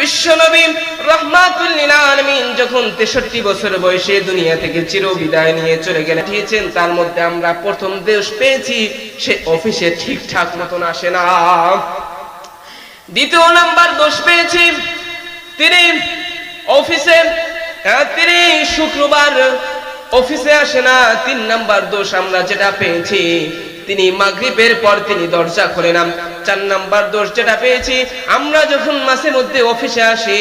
বিশ্বনবী রহমাতুল্লিল আলমিন যখন তেষট্টি বছর বয়সে দুনিয়া থেকে চির বিদায় নিয়ে চলে গেলেন দিয়েছেন তার মধ্যে আমরা প্রথম দেশ পেয়েছি সে অফিসে ঠিকঠাক মতন আসে না। দ্বিতীয় নাম্বার দোষ পেয়েছি তিনি অফিসে আহ, তিনি শুক্রবার অফিসে আসে না। তিন নাম্বার দোষ আমরা যেটা পেয়েছি তিনি মাগরিবের পর তিনি দরজা খোলে না চার নাম্বার দোষ যেটা পেয়েছি, আমরা যখন মাসে মধ্যে অফিসে আসি,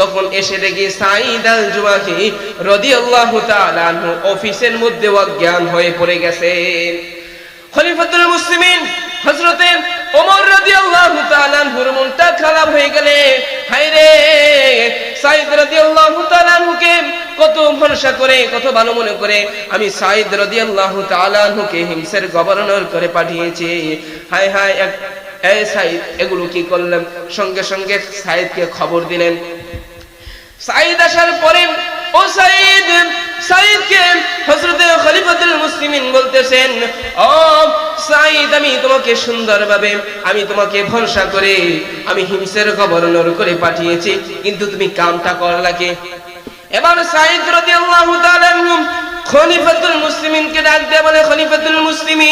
তখন এসে দেখি সাইদ আল জুমাহি রাদিয়াল্লাহু তাআলা অফিসের মধ্যে অজ্ঞান হয়ে পড়ে গেছে। খলিফাতুল মুসলিমিন হযরতে ওমর রাদিয়াল্লাহু তাআলা মনটা খারাপ হয়ে গেলে, হায়রে সাইদ রাদিয়াল্লাহু কত ভরসা করে, কত ভালো মনে করে আমি সাইদ রাদিয়াল্লাহু তাআলা আনহুকে হিমসের গভর্নর করে পাঠিয়েছি। হায় হায়, এক সাইদ এগুলো কি করলাম সঙ্গে সঙ্গে সাইদকে খবর দিলেন। সাইদ আসার পরে, ও সাইদ সাইদকে হযরতে খলিফাতুল মুসলিমিন বলতেছেন, ও সাইদ আমি তোমাকে সুন্দরভাবে, আমি তোমাকে ভরসা করে, আমি হিমসের গভর্নর করে পাঠিয়েছি, কিন্তু তুমি কামটা করলা কি? এবার সাইদ রাদিয়াল্লাহু তাআলা খলিফাতুল মুসলিমিনকে ডাক দিয়ে বলে, খলিফাতুল মুসলিমিন।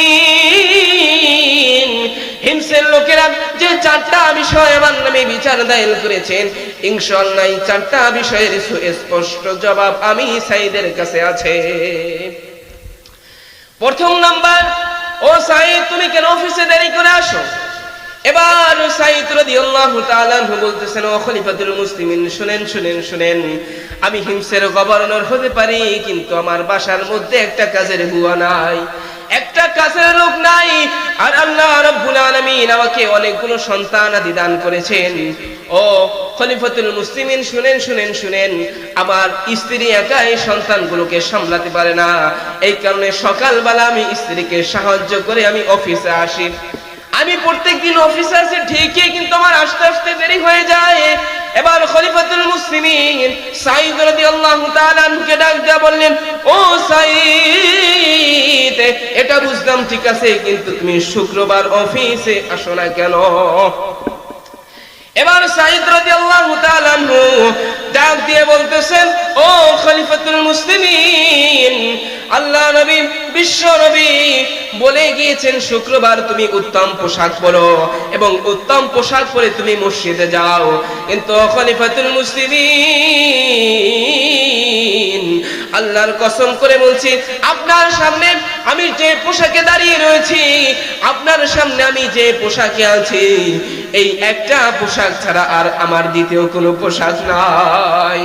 হিমসের লোকেরা যে চারটা বিষয় আমার নামে বিচার দায়ের করেছেন, ইনশাআল্লাহ এই চারটা বিষয়ের সুস্পষ্ট জবাব আমি সাইদের কাছে আছে। প্রথম নাম্বার, ও সাইদ তুমি কেন অফিসে দেরি করে আসো? এবার সাইদ রাদিয়াল্লাহু তাআলা বলতেছেন, ও খলিফাতুল মুসলিমিন, শুনেন শুনেন শুনেন। আমি হিমসের গভর্নর হতে পারি, কিন্তু আমার বাসার মধ্যে একটা কাজের বুয়া নাই। একটা লোক নাই। আর আল্লাহ রাব্বুল আলামিন আমাকে অনেকগুলো সন্তান আদি দান করেছেন। ও খলিফাতুল মুসলিমিন, শুনেন শুনেন শুনেন। আমার স্ত্রী একাই সন্তানগুলোকে সামলাতে পারে না। এই কারণে সকালবেলা আমি স্ত্রীকে সাহায্য করে আমি অফিসে আসি। আমি প্রত্যেকদিন অফিসে আছি ঠিকই, কিন্তু আমার আস্তে আস্তে দেরি হয়ে যায়। এবার খলিফাতুল মুসলিমিন সাইদ রাদিয়াল্লাহু তাআলা আনহুকে ডাক দিয়া বললেন, ও সাইদ এটা বুঝলাম ঠিক আছে, কিন্তু তুমি শুক্রবার অফিসে আসো না কেন? এবার সাইদ রাদিয়াল্লাহু তাআলা ডাক দিয়ে বলতেছেন, ও খলিফাতুল মুসলিমিন আল্লাহ নবী, বিশ্ব নবী বলে গিয়েছেন, শুক্রবার তুমি উত্তম পোশাক পরো এবং উত্তম পোশাক পরে তুমি মসজিদে যাও। কিন্তু খলিফাতুল মুসলিমিন আল্লাহর কসম করে বলছি, আপনার সামনে আমি যে পোশাকে দাঁড়িয়ে রয়েছি, আপনার সামনে আমি যে পোশাকে আছি, এই একটা পোশাক ছাড়া আর আমার দ্বিতীয় কোনো পোশাক নাই।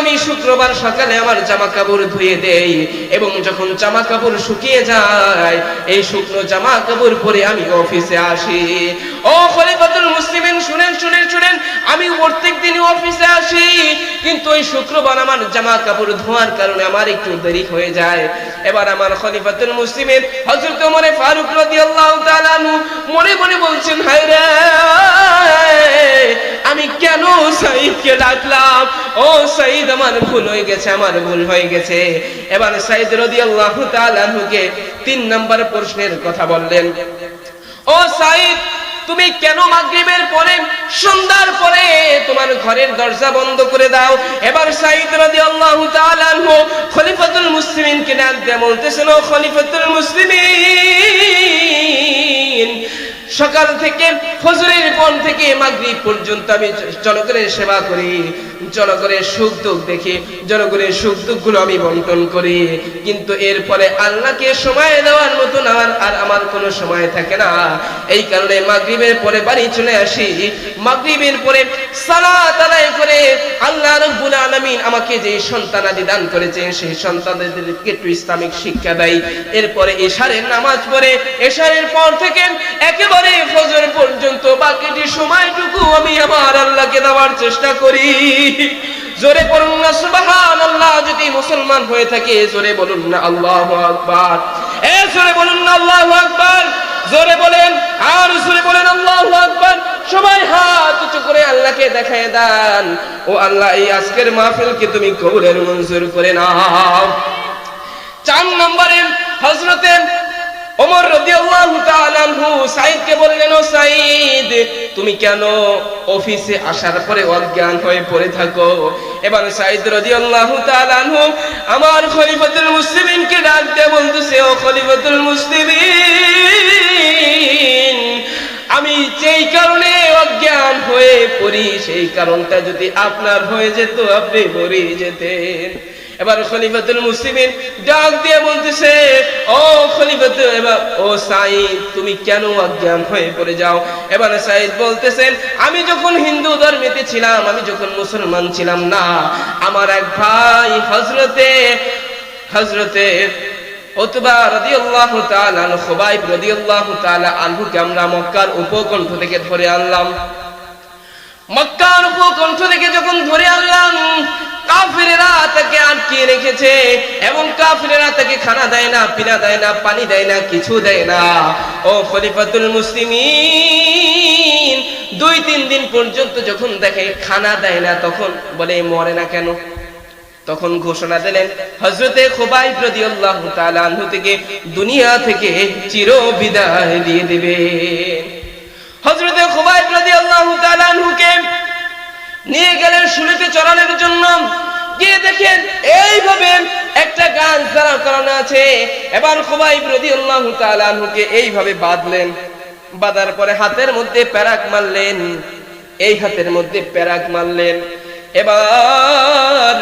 আমি শুক্রবার সকালে আমার জামা কাপড় ধুয়ে দেই এবং যখন জামা কাপড় শুকিয়ে যায়, এই শুকনো জামা কাপড় পরে আমি অফিসে আসি। ও খলিফাতুল মুসলিমিন, শুনেন শুনেন শুনেন, আমি প্রত্যেক দিনই অফিসে আসি। কিন্তু ওই শুক্রবার আমার জামা কাপড় ধোয়ার কারণে আমার একটু দেরি হয়ে যায়। এবার আমার খলিফাতুল মুসলিমের হযরত ওমর ফারুক রাদিয়াল্লাহু তাআলা মনে মনে বলছেন হায় রে আমি কেন সাইদকে ডাকলাম? ও সাইদ, আমার ভুল হয়ে গেছে, আমার ভুল হয়ে গেছে। এবার সাইদ রাদিয়াল্লাহু তাআলা আনহুকে তিন নম্বর প্রশ্নের কথা বললেন। ও সাইদ, তুমি কেন মাগরিবের পরে, সন্ধ্যার পরে তোমার ঘরের দরজা বন্ধ করে দাও? এবার সাইদ রাদিয়াল্লাহু তাআলা আনহু খলিফাতুল মুসলিমিনকে ডাক দিয়ে বলতেছেন, ও খলিফাতুল মুসলিমিন! সকাল থেকে ফজরের পর থেকে মাগরিব পর্যন্ত আমি জনগণের সেবা করি। জনগণের সুখ দুঃখ দেখি, জনগণের সুখ দুঃখগুলো আমি বন্টন করি। কিন্তু এরপরে আল্লাহকে সময় দেওয়ার মতন আমার আর আমার কোনো সময় থাকে না। এই কারণে মাগরিবের পরে বাড়ি চলে আসি। মাগরিবের পরে সালাত আদায় করে আল্লাহ রব্বুল আলামিন আমাকে যে সন্তানাদি দান করেছেন, সেই সন্তানদেরকে একটু ইসলামিক শিক্ষা দেয়। এরপরে এশারের নামাজ পড়ে। এশারের পর থেকে একেবারে ফজর পর্যন্ত বাকিটি সময়টুকু আমি আমার আল্লাহকে দেওয়ার চেষ্টা করি। জোরে পড়ুন না সুবাহান আল্লাহ যদি মুসলমান হয়ে থাকে, জোরে বলুন না, আল্লাহ আকবার। এ, জোরে বলুন না, আল্লাহ আকবার। জোরে বলেন, আর জোরে বলেন, আল্লাহ আকবার। সবাই হাত উঁচু করে আল্লাহকে দেখায় দেন। ও আল্লাহ, এই আজকের মাহফিলকে তুমি কবুলের মঞ্জুর করে নাও। চার নম্বরে হজরতেন ওমর রাদিয়াল্লাহু তাআলা আনহু সাঈদকে বললেন, ও সাঈদ, তুমি কেন অফিসে আসার পরে অজ্ঞান হয়ে পড়ে থাকো? এবার সাঈদ রাদিয়াল্লাহু তাআলা আনহু আমার খলিফাতুল মুসলিমিনকে ডাক দিয়ে বলতেছে, ও খলিফাতুল মুসলিমিন, আমি যেই কারণে অজ্ঞান হয়ে পড়ি, সেই কারণটা যদি আপনার হয়ে যেত, আপনি মরে যেতেন। এবার খলিফাতুল মুসলিমিন ডাক দিয়ে বলতেছে, ও খলিফাতুল এবার, ও সাইদ তুমি কেন অজ্ঞান হয়ে পড়ে যাও? এবার সাইদ বলতেছেন, আমি যখন হিন্দু ধর্মেতে ছিলাম, আমি যখন মুসলমান ছিলাম না, আমার এক ভাই হজরতে হজরতে আমরা মক্কার উপকণ্ঠ থেকে ধরে আনলাম। মক্কার উপকণ্ঠ থেকে যখন ধরে আনলাম, কাফিরেরা তাকে আটকে রেখেছে এবং কাফিরেরা তাকে খানা দেয় না, পিনা দেয় না, পানি দেয় না, কিছু দেয় না। ও খলিফাতুল মুসলিমিন, দুই তিন দিন পর্যন্ত যখন দেখে খানা দেয় না, তখন বলে, মরে না কেন? তখন ঘোষণা দিলেন হজরতে খোবাই তাআলা আনহু থেকে দুনিয়া থেকে চির বিদায় দিয়ে দিবে হজরতে খোবাই রাদিয়াল্লাহু তাআলা আনহুকে নিয়ে গেলেন শুলিতে চড়ানোর জন্য। গিয়ে দেখেন এইভাবে একটা গাছ দাঁড়া করানো আছে। এবার খোবাই রাদিয়াল্লাহু তাআলা আনহুকে এইভাবে বাঁধলেন। বাঁধার পরে হাতের মধ্যে প্যারাক মারলেন। এই হাতের মধ্যে প্যারাক মারলেন। এবার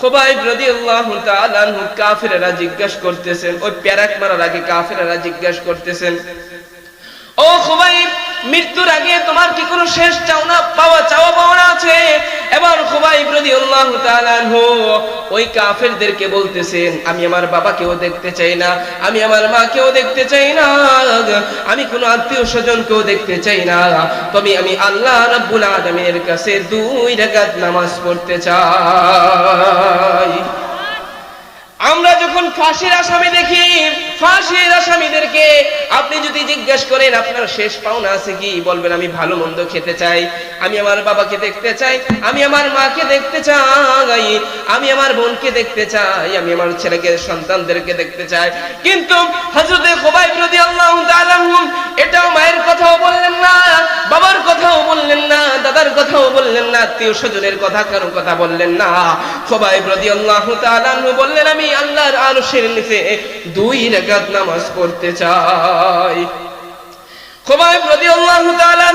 খোবাইব রাদিয়াল্লাহু তাআলা আনহু কাফিরেরা জিজ্ঞাসা করতেছেন, ওই প্যারাক মারার আগে কাফিরেরা জিজ্ঞাসা করতেছেন, ও খুবাইব মৃত্যুর আগে তোমার কি কোনো শেষ চাওনা পাওয়া, চাওয়া পাওয়া আছে? এবার খুবাইব রাদিয়াল্লাহু তাআলা ওই কাফেরদেরকে বলতেছেন, আমি আমার বাবাকেও দেখতে চাই না, আমি আমার মাকেও দেখতে চাই না, আমি কোনো আত্মীয় স্বজনকেও দেখতে চাই না। তবে আমি আল্লাহ রাব্বুল আলামিনের কাছে দুই রাকাত নামাজ পড়তে চাই। আমরা যখন ফাঁসির আসামি দেখি, ফাঁসির আসামিদেরকে আপনি যদি জিজ্ঞেস করেন, আপনার শেষ পাওনা আছে কি? বলবেন, আমি ভালো মন্দ খেতে চাই। আমি আমার বাবাকে দেখতে চাই। আমি আমার মাকে দেখতে চাই। আমি আমার বোনকে দেখতে চাই। আমি আমার ছেলেকে, সন্তানদেরকে দেখতে চাই। কিন্তু হজরতে খোবাই প্রতি আল্লাহ এটাও মায়ের কথাও বললেন না, বাবার কথাও বললেন না, দাদার কথাও বললেন না, আত্মীয় স্বজনের কথা কারও কথা বললেন না। খোবাই প্রতি আল্লাহ বললেন, আমি আল্লাহর আরশের নিচে দুই রাকাত নামাজ পড়তে চাই। খোবাইব রাদিয়াল্লাহু তাআলা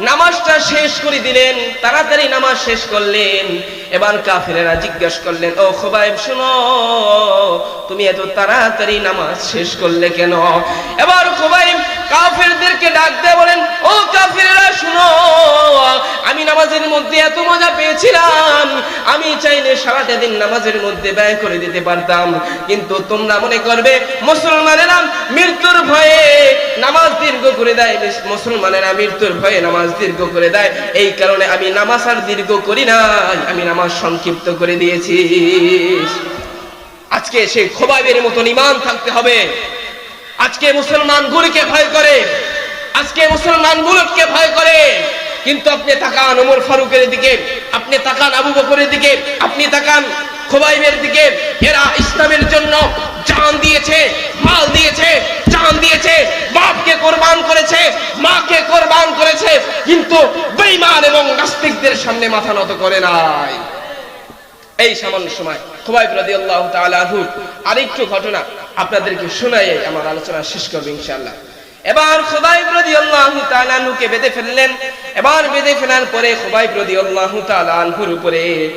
নামাজটা শেষ করে দিলেন, তাড়াতাড়ি নামাজ শেষ করলেন। এবার কাফেরেরা জিজ্ঞাসা করলেন, ও খোবাইব, শুনো, তুমি এত তাড়াতাড়ি নামাজ শেষ করলে কেন? এবার খোবাইব কাফিরদেরকে ডাক দিয়ে বলেন, ও কাফিরেরা, শুনো, আমি নামাজের মধ্যে এত মজা পেয়েছিলাম। আমি চাইলে সারাটা দিন নামাজের মধ্যে ব্যয় করে দিতে পারতাম। কিন্তু তোমরা মনে করবে, মুসলমানেরা মৃত্যুর ভয়ে নামাজ দীর্ঘ করে দেয়। মুসলমানেরা মৃত্যুর ভয়ে নামাজ দীর্ঘ করে দেয়। এই কারণে আমি নামাজ আর দীর্ঘ করি নাই। আমি নামাজ সংক্ষিপ্ত করে দিয়েছি। আজকে সেই খোবাইবের মতন ইমান থাকতে হবে। আজকে মুসলমান গুলিকে ভয় করে। আজকে মুসলমান মুলুককে ভয় করে। কিন্তু আপনি তাকান ওমর ফারুকের দিকে, আপনি তাকান আবু বকরের দিকে, আপনি তাকান খোবাইবের দিকে। এরা ইসলামের জন্য জান দিয়েছে, মাল দিয়েছে, জান দিয়েছে, বাপকে কোরবান করেছে, মাকে কোরবান করেছে, কিন্তু বেঈমান এবং নাস্তিকদের সামনে মাথা নত করে নাই। এই সামান্য সময় খুবাইব রাদিয়াল্লাহু তাআলা আনহু আরেকটু ঘটনা। আপনাদেরকে শোনাই আমার আলোচনা শেষ করব ইনশাআল্লাহ। এবার খুবাইব রাদিয়াল্লাহু তাআলা আনহুকে বেঁধে ফেললেন। এবার বেঁধে ফেলার পরে খুবাইব রাদিয়াল্লাহু তাআলা আনহুর উপরে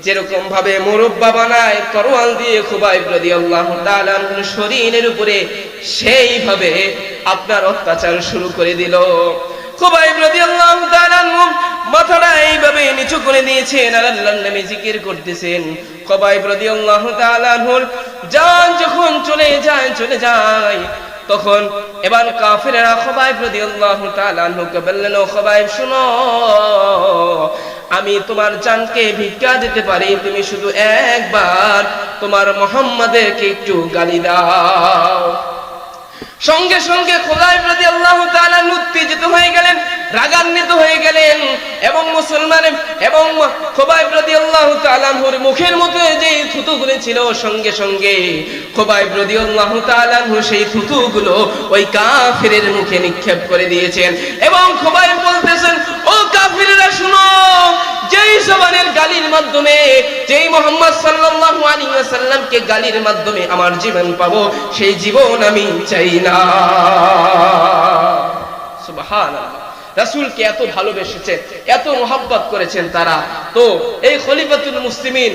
যেরকম ভাবে মুরব্বা বানায়, তরোয়াল দিয়ে খুবাইব রাদিয়াল্লাহু তাআলা আনহুর শরীরের উপরে, সেইভাবে আপনার অত্যাচার শুরু করে দিল। খুবাইব রাদিয়াল্লাহু তাআলা মাথাটা এইভাবে নিচু করে দিয়েছেন, আর আল্লাহর নামে জিকির করতেছেন। খুবাইব রাদিয়াল্লাহু তাআলা আনহুর জান যখন চলে যায় চলে যায়, তখন এবার কাফিরেরা খোবাইব রাদিয়াল্লাহু তাআলা আনহুকে বললেন, ও খোবাইব, শুনো, আমি তোমার জানকে ভিক্ষা দিতে পারি, তুমি শুধু একবার তোমার মোহাম্মদেরকে একটু গালি দাও। সঙ্গে সঙ্গে খোদাই প্রতি আল্লাহ উত্তেজিত হয়ে গেলেন, রাগান্বিত হয়ে গেলেন এবং মুসলমান এবং খোবাইব রাদিয়াল্লাহু তাআলা আনহুর মুখের মধ্যে যে থুতুগুলো ছিল, সঙ্গে সঙ্গে খোবাইব রাদিয়াল্লাহু তাআলা আনহু সেই থুতুগুলো ওই কাফিরের মুখে নিক্ষেপ করে দিয়েছেন এবং খোবাইব বলতেছেন, ও কাফিররা, শুনো যেই জবানের গালির মাধ্যমে, যেই মোহাম্মদ সাল্লাল্লাহু আলাইহি ওয়াসাল্লামকে গালির মাধ্যমে আমার জীবন পাবো, সেই জীবন আমি চাই না। সুবহানাল্লাহ। রাসূলকে এত ভালোবেসেছে, এত মোহাব্বত করেছেন তারা। তো এই খলিফাতুল মুসলিমিন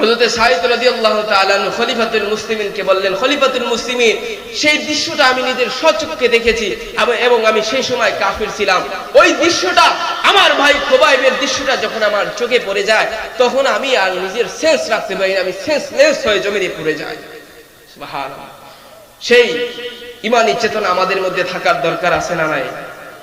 হযরত সাইদ রাদিয়াল্লাহু তাআলা আনহু খলিফাতুল মুসলিমিনকে বললেন, খলিফাতুল মুসলিমিন, সেই দৃশ্যটা আমি নিজের স্বচক্ষে দেখেছি এবং- আমি সেই সময় কাফির ছিলাম। ওই দৃশ্যটা আমার ভাই খোবাইবের দৃশ্যটা যখন আমার চোখে পড়ে যায়, তখন আমি আর নিজের সেন্স রাখতে পারি আমি সেন্সলেস হয়ে জমিনে পড়ে যাই। সেই ইমানি চেতনা আমাদের মধ্যে থাকার দরকার আছে না নাই?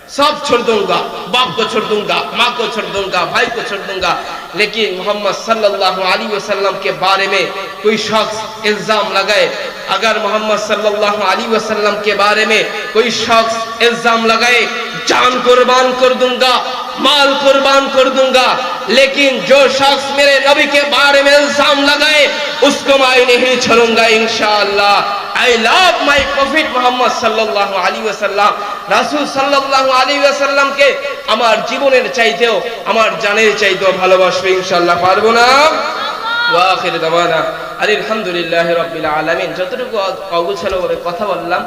सब छोड़ दूँगा, बाप को छोड़ दूँगा, माँ को छोड़ दूँगा, भाई को छोड़ दूँगा। लेकिन मोहम्मद सल्लल्लाहु अलैहि वसल्लम के बारे में कोई शख्स इल्ज़ाम लगाए? अगर मोहम्मद सल्लल्लाहु अलैहि वसल्लम के बारे में कोई शख्स इल्ज़ाम लगाए, जान कुर्बान कर दूँगा, माल कुर्बान कर दूँगा, लेकिन जो शख्स मेरे नबी के बारे में इल्ज़ाम लगाए, उसको मैं नहीं छोड़ूँगा, इंशाअल्लाह। I love my prophet Muhammad sallallahu alaihi wasallam. রাসূল সাল্লাল্লাহু আলাইহি ওয়াসাল্লামকে আমার জীবনের চাইতেও, আমার জানের চাইতেও ভালোবাসবে ইনশাল্লাহ পারব না? ওয়া আখির দাওয়ানা। আলহামদুলিল্লাহি রাব্বিল আলামিন। যতটুকু অগুছালো ভাবে কথা বললাম,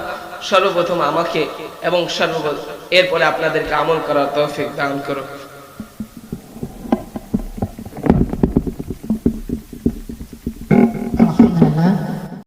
সর্বপ্রথম আমাকে এবং সর্বপ্রথম এরপরে আপনাদেরকে আমল করার তৌফিক দান করো